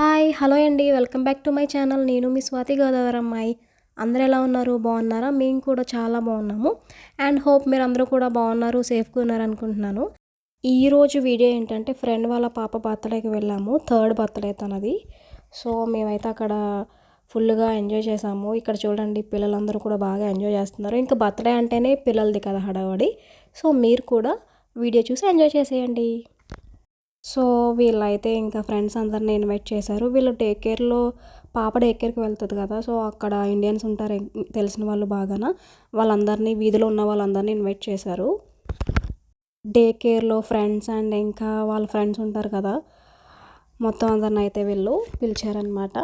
Hi hello అండి. Welcome back to my channel. నేను మీ స్వాతి గోదావరి అమ్మాయి. అందరు ఎలా ఉన్నారు? బాగున్నారా? మేము కూడా చాలా బాగున్నాము. అండ్ హోప్ మీరు అందరూ కూడా బాగున్నారు సేఫ్గా ఉన్నారు అనుకుంటున్నాను. ఈరోజు వీడియో ఏంటంటే ఫ్రెండ్ వాళ్ళ పాప బర్త్డేకి వెళ్ళాము. థర్డ్ బర్త్డే తనది. సో మేమైతే అక్కడ ఫుల్గా ఎంజాయ్ చేసాము. ఇక్కడ చూడండి పిల్లలందరూ కూడా బాగా ఎంజాయ్ చేస్తున్నారు. ఇంకా బర్త్డే అంటేనే పిల్లలది కదా హడావడి. సో మీరు కూడా వీడియో చూసి ఎంజాయ్ చేసేయండి. సో వీళ్ళైతే ఇంకా ఫ్రెండ్స్ అందరిని ఇన్వైట్ చేశారు. వీళ్ళు డే కేర్లో పాప డే కేర్కి వెళ్తుంది కదా సో అక్కడ ఇండియన్స్ ఉంటారు తెలిసిన వాళ్ళు బాగాన? వాళ్ళందరినీ వీధిలో ఉన్న వాళ్ళందరినీ ఇన్వైట్ చేశారు. డే కేర్లో ఫ్రెండ్స్ అండ్ ఇంకా వాళ్ళ ఫ్రెండ్స్ ఉంటారు కదా మొత్తం అందరిని అయితే వీళ్ళు పిలిచారనమాట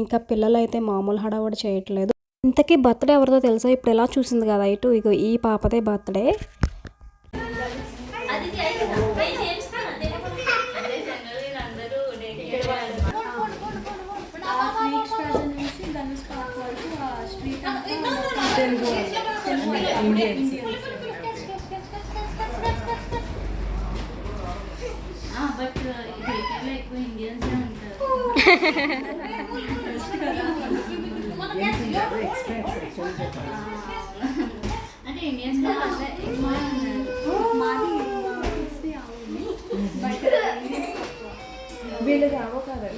ఇంకా పిల్లలు అయితే మామూలు హడావడి చేయట్లేదు. ఇంతకీ బర్త్డే ఎవరిదో తెలుసా? ఇప్పుడు ఎలా చూసింది కదా ఇటు ఇక ఈ పాపదే బర్త్డే. బట్ డేకేర్లో ఎక్కువ ఇండియన్స్ ఉంటారు అంటే ఇండియన్స్ అంటే ఎక్కువ ఉన్నారు వీళ్ళది అవకాడో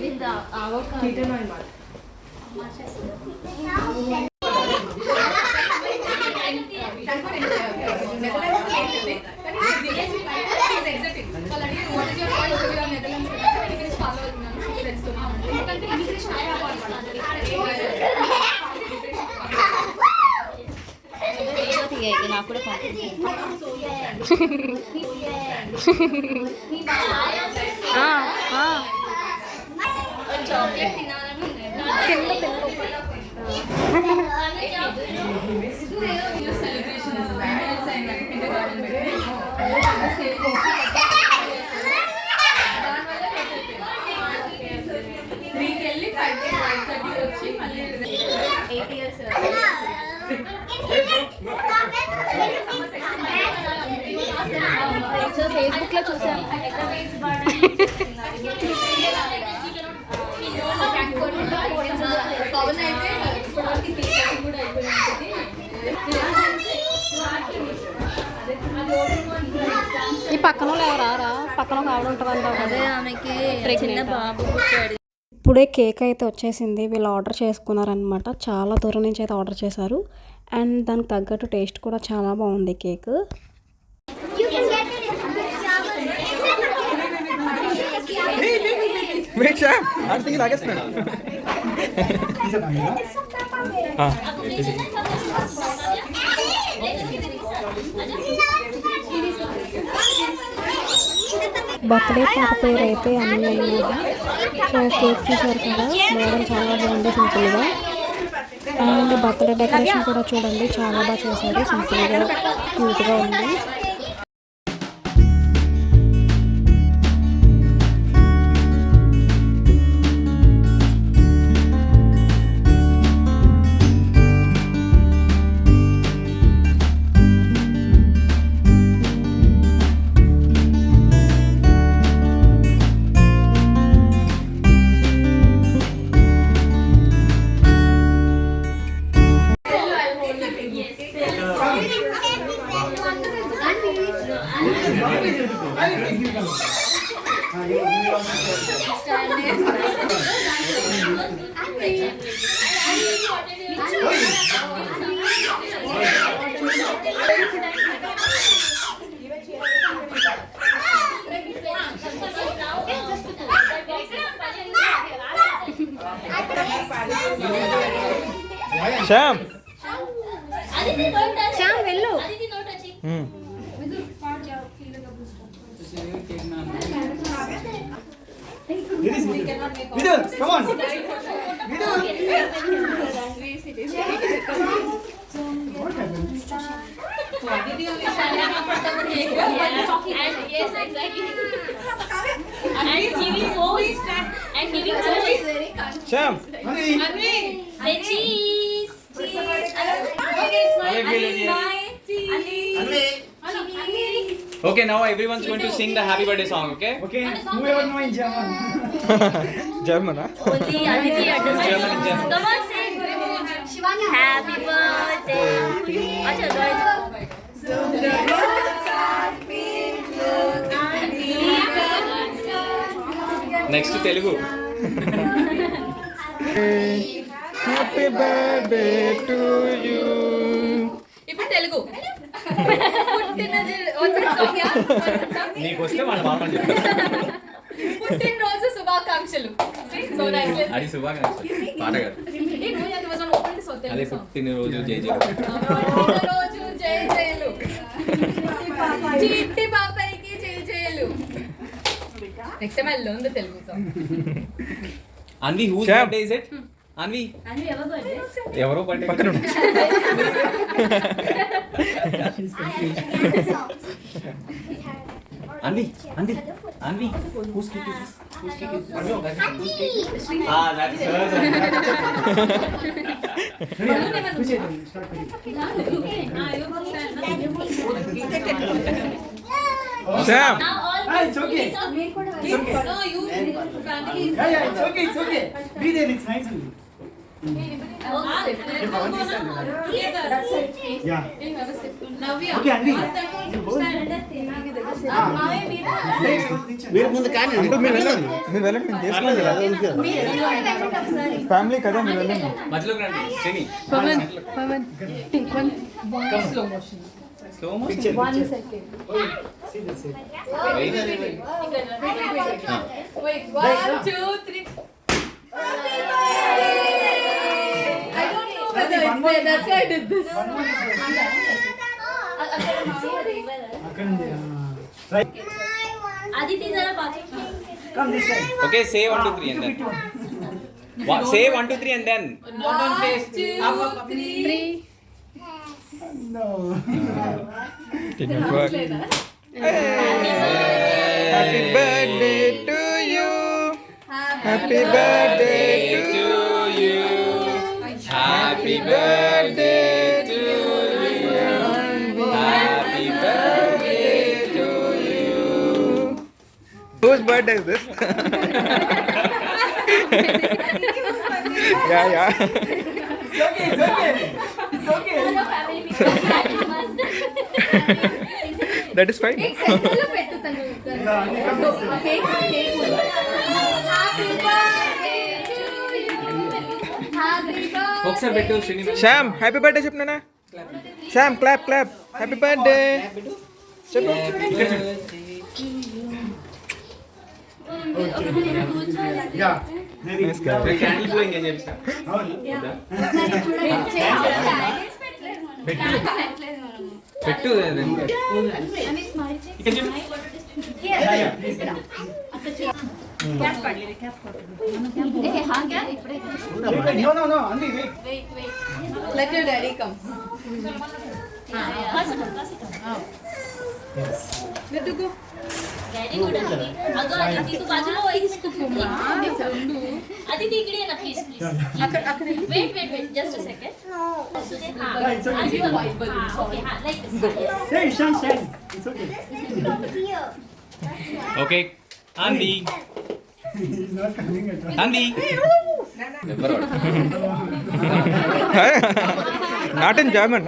కీటన్ అనమాట నాకు కూడా ఎయిట్ ఇయర్స్ సో ఫేస్బుక్లో చూసాను ఈ పక్కన ఎవరారా పక్కన ఆవిడ ఉంటుంది అదే ఆమెకి చిన్న బాబు పుట్టాడు. ఇప్పుడే కేక్ అయితే వచ్చేసింది. వీళ్ళు ఆర్డర్ చేసుకున్నారనమాట చాలా దూరం నుంచి అయితే ఆర్డర్ చేశారు. అండ్ దానికి తగ్గట్టు టేస్ట్ కూడా చాలా బాగుంది కేక్. శ్యామ్ ఆడికి లాగేస్తున్నాడు బర్త్డే పాప పేరు అయితే అన్ని అన్నమాట సో కేక్ చూసారు కదా. మేడం చాలా బాగుంది సింపుల్గా అండ్ బర్త్డే డెకరేషన్ కూడా చూడండి చాలా బాగా చేశారు. సింపుల్గా క్యూట్గా ఉంది. Sham. Sham, hello. Vidal, come on. Vidal. Yes, exactly. always and giving cheese. Very Shyam. Say cheese. Cheese. Okay, now everyone's going to sing the happy birthday song, okay? Okay, we all know in German. German, huh? Only Aditi understands. German in German. Come on, sing. Happy birthday. What's your next Telugu happy birthday to you ఇప్పుడు తెలుగు. నీకు వస్తే వాళ్ళ పాప పుట్టినరోజు శుభాకాంక్షలు. So nice అది శుభాకాంక్షలు. పాట గారు అదే పుట్టినరోజు జై జై. పుట్టినరోజు జై జయలు చిట్టి పాపయ్యకి జై జయలు next time I learn the Telugu song Anvi who Shyam. Birthday is it Anvi And ever birthday? ఎవరో బర్త్డే పక్కన ఉండు. Anvi Anvi Anvi whose cake is this whose cake is this ah that's Shyam Now all Ah, it's okay. No you family Yeah, yeah, it's okay, it's okay. Be there, it's nice only. Yeah. Navya Okay, Anvi. మీరు ముందు కానీ అంటూ మీరు వెళ్ళండి మీరు వెళ్ళండి నేను చేస్తున్నాను కదా ఫ్యామిలీ కదా మీరు వెళ్ళండి మధ్యలోకి రండి శ్రేణి Pawan Pawan Slow motion slow motion Picture, one picture. Second See this. here. Wait one two three I don't know whether it's there. That's why I did this. అక్కడ ఉంది. ah. Right. Aditi जरा बात Come this side. Okay say 1 2 3 and then say 1 2 3 and then One, two, three. No. Did not work. Happy birthday to you. Happy birthday to you. Happy birthday to you. Happy birthday to you. Whose birthday is this? yeah, yeah. It's okay, it's okay. ఒకసారి పెట్టు Srini Shyam happy birthday చెప్పినా Shyam clap clap happy birthday చెప్పు. Yeah. Maybe. Nice guy. Candle blowing ఏం చెప్తా అవును. పెట్టు ఇక్కడ చెప్పు Yeah, yeah, please. No, no, no. Anvi, wait. Let your daddy come. Let to go. Very good, Aditi. अगं आदिती तू बाजूला हो, एक second. आदिती इकडे ये ना please please wait wait wait just a second Yeah, it's okay. Okay हां like this Hey, Shan, Shan. It's okay. Okay అంది He's not coming at all. అంది ఎవరు నాట్ ఇన్ జర్మన్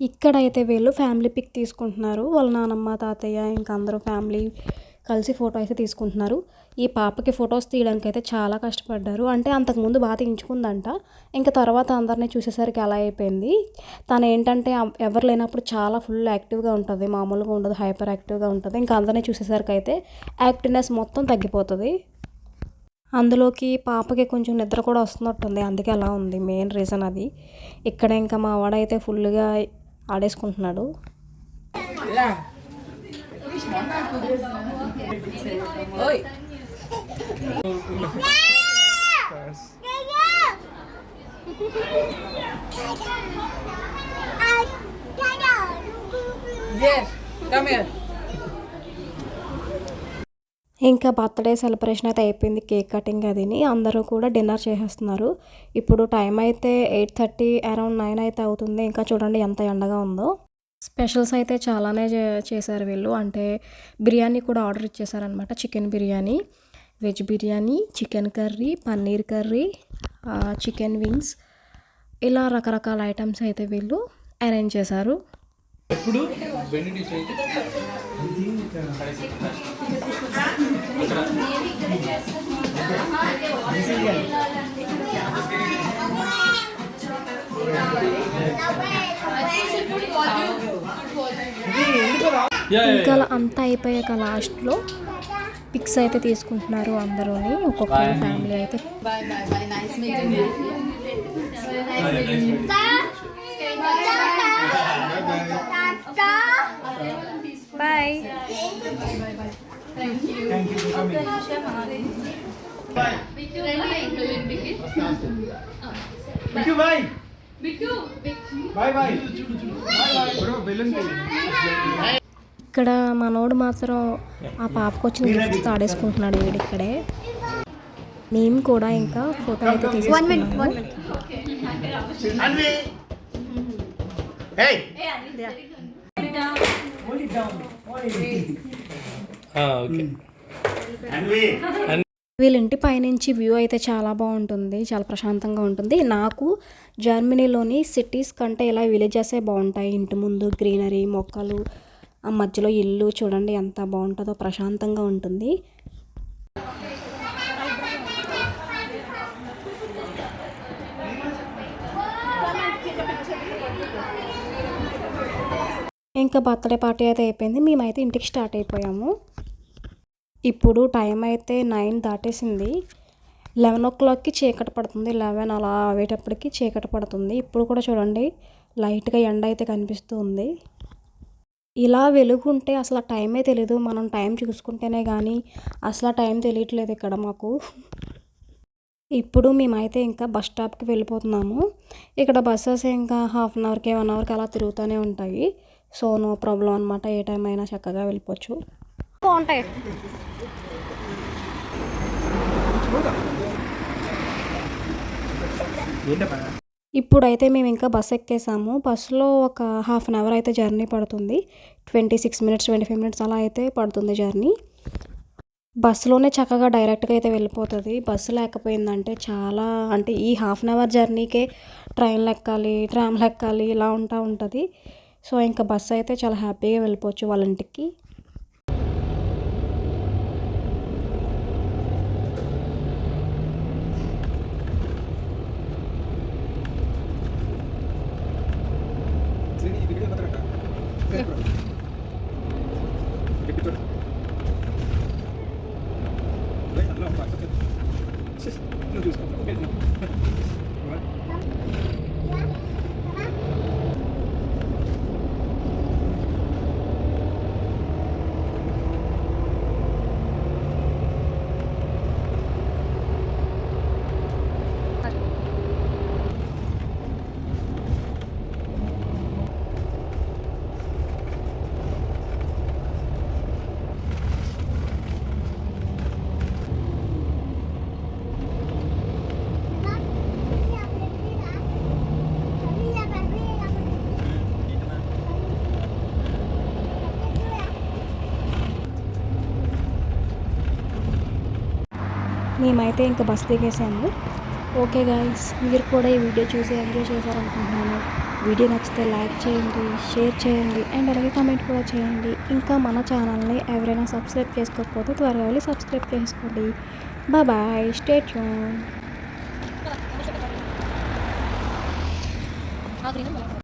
ఇక్కడైతే వీళ్ళు ఫ్యామిలీ పిక్ తీసుకుంటున్నారు. వాళ్ళ నానమ్మ తాతయ్య ఇంకా అందరూ ఫ్యామిలీ కలిసి ఫోటో అయితే తీసుకుంటున్నారు. ఈ పాపకి ఫొటోస్ తీయడానికి అయితే చాలా కష్టపడ్డారు. అంటే అంతకుముందు బాగా తీయించుకుందంట. ఇంకా తర్వాత అందరినీ చూసేసరికి అలా అయిపోయింది. తను ఏంటంటే ఎవరు లేనప్పుడు చాలా ఫుల్ యాక్టివ్గా ఉంటుంది. మామూలుగా ఉండదు హైపర్ యాక్టివ్గా ఉంటుంది. ఇంకా అందరినీ చూసేసరికి అయితే యాక్టివ్నెస్ మొత్తం తగ్గిపోతుంది. అందులోకి పాపకి కొంచెం నిద్ర కూడా వస్తున్నట్టుంది. అందుకే అలా ఉంది. మెయిన్ రీజన్ అది. ఇక్కడ ఇంకా మా వాడైతే ఫుల్గా ఆడేసుకుంటున్నాడు. Yes, come here. ఇంకా బర్త్డే సెలబ్రేషన్ అయితే అయిపోయింది కేక్ కటింగ్ అదిని. అందరూ కూడా డిన్నర్ చేసేస్తున్నారు. ఇప్పుడు టైం అయితే ఎయిట్ థర్టీ అరౌండ్ నైన్ అయితే అవుతుంది. ఇంకా చూడండి ఎంత ఎండగా ఉందో. స్పెషల్స్ అయితే చాలానే చే- చేశారు వీళ్ళు. అంటే బిర్యానీ కూడా order ఇచ్చేసారనమాట chicken biryani veg biryani chicken curry paneer curry chicken wings. ఇలా రకరకాల ఐటమ్స్ అయితే వీళ్ళు అరేంజ్ చేశారు. ఇంకా అంతా అయిపోయాక లాస్ట్లో పిక్స్ అయితే తీసుకుంటున్నారు అందరూని ఒక్కొక్క ఫ్యామిలీ అయితే. Bye bye bye. Nice meeting you. Very nice meeting you. Bye ఇక్కడ మనోడు మాత్రం ఆ పాపకు వచ్చిన గిఫ్ట్స్ ఆడేసుకుంటున్నాడు వీడు ఇక్కడే. మేము కూడా ఇంకా ఫోటో అయితే తీసుకున్నాము వీళ్ళ ఇంటి పైనుంచి వ్యూ అయితే చాలా బాగుంటుంది చాలా ప్రశాంతంగా ఉంటుంది. నాకు జర్మనీలోని సిటీస్ కంటే ఇలా విలేజెసే బాగుంటాయి. ఇంటి ముందు గ్రీనరీ మొక్కలు ఆ మధ్యలో ఇల్లు చూడండి ఎంత బాగుంటుందో ప్రశాంతంగా ఉంటుంది. ఇంకా బర్త్డే పార్టీ అయితే అయిపోయింది. మేమైతే ఇంటికి స్టార్ట్ అయిపోయాము. ఇప్పుడు టైం అయితే నైన్ దాటేసింది. లెవెన్ ఓ క్లాక్కి చీకటి పడుతుంది. లెవెన్ అలా అవేటప్పటికి చీకటి పడుతుంది. ఇప్పుడు కూడా చూడండి లైట్గా ఎండ అయితే కనిపిస్తూ ఉంది ఇలా వెలుగుంటే అసలు టైమే తెలీదు. మనం టైం చూసుకుంటేనే కానీ అసలు టైం తెలియట్లేదు ఇక్కడ మాకు. ఇప్పుడు మేమైతే ఇంకా బస్ స్టాప్కి వెళ్ళిపోతున్నాము. ఇక్కడ బస్సెస్ ఇంకా హాఫ్ అన్ అవర్కి వన్ అవర్కి అలా తిరుగుతూనే ఉంటాయి. సో నో ప్రాబ్లం అనమాట ఏ టైం అయినా చక్కగా వెళ్ళిపోవచ్చు. బాగుంటాయి. ఇప్పుడైతే మేము ఇంకా బస్ ఎక్కేసాము. బస్సులో ఒక హాఫ్ అన్ అవర్ అయితే జర్నీ పడుతుంది. Twenty six minutes twenty five minutes అలా అయితే పడుతుంది జర్నీ. బస్సులోనే చక్కగా డైరెక్ట్గా అయితే వెళ్ళిపోతుంది. బస్సు లేకపోయిందంటే చాలా అంటే ఈ హాఫ్ అన్ అవర్ జర్నీకే ట్రైన్లు ఎక్కాలి ట్రామ్లు ఎక్కాలి ఇలా ఉంటా ఉంటుంది. సో ఇంకా బస్సు అయితే చాలా హ్యాపీగా వెళ్ళిపోవచ్చు వాళ్ళ ఇంటికి. మేమైతే ఇంకా బస్ దిగేసాము ఓకే గాయస్ మీరు కూడా ఈ వీడియో చూసి ఎంజాయ్ చేశారనుకుంటున్నాను వీడియో నచ్చితే లైక్ చేయండి షేర్ చేయండి అండ్ అలాగే కమెంట్ కూడా చేయండి ఇంకా మన ఛానల్ని ఎవరైనా సబ్స్క్రైబ్ చేసుకోకపోతే త్వరగా వెళ్ళి సబ్స్క్రైబ్ చేసుకోండి బాయ్ స్టేట్ యూన్